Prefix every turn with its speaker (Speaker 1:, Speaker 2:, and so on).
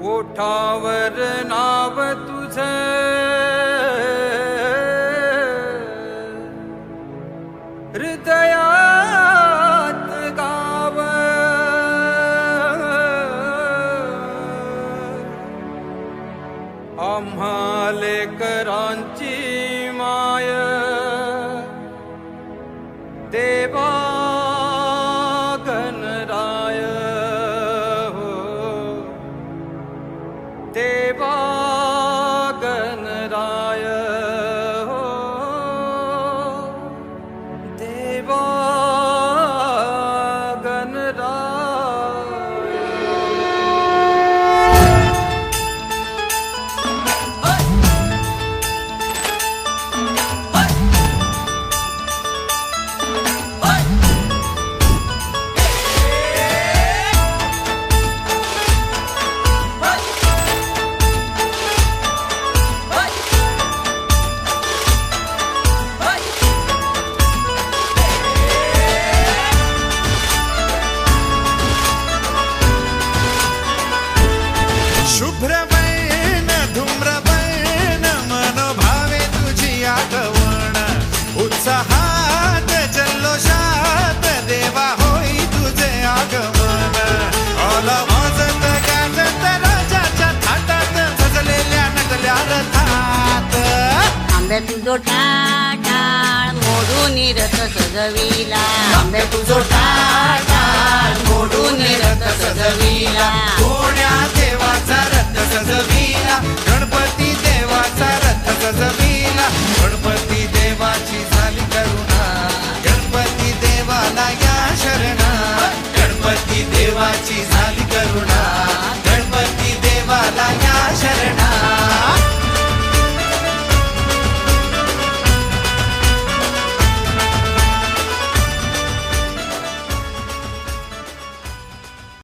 Speaker 1: ओठावर नाव तुझे हृदयात गाव आम्हाले करांची
Speaker 2: आंबे तुझो
Speaker 3: टाळ मोडून रस सजविला. आंबे तुझो